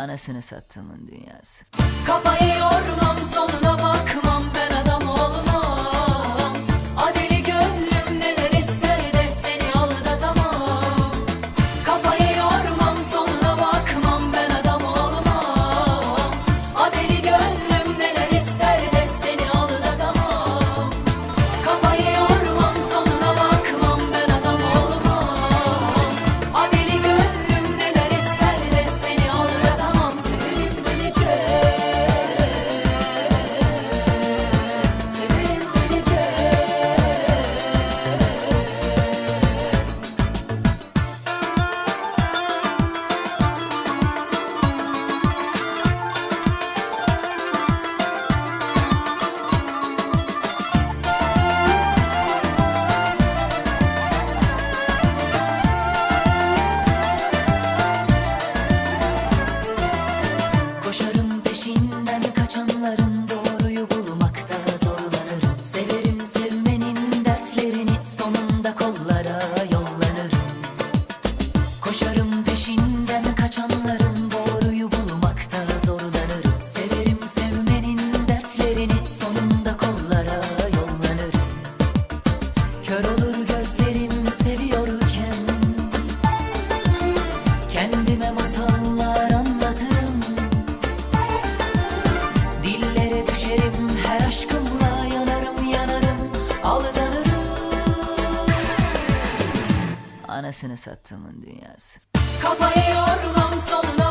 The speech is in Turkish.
anasını sattımın dünyası. Kafayı yormam sonuna bakmam peşinden kaçanların doğruyu bulmakta zorlanırım. Severim sevmenin dertlerini sonunda kollara yollanırım. Koşarım anasını sattığımın dünyası. Kafayı yormam sonuna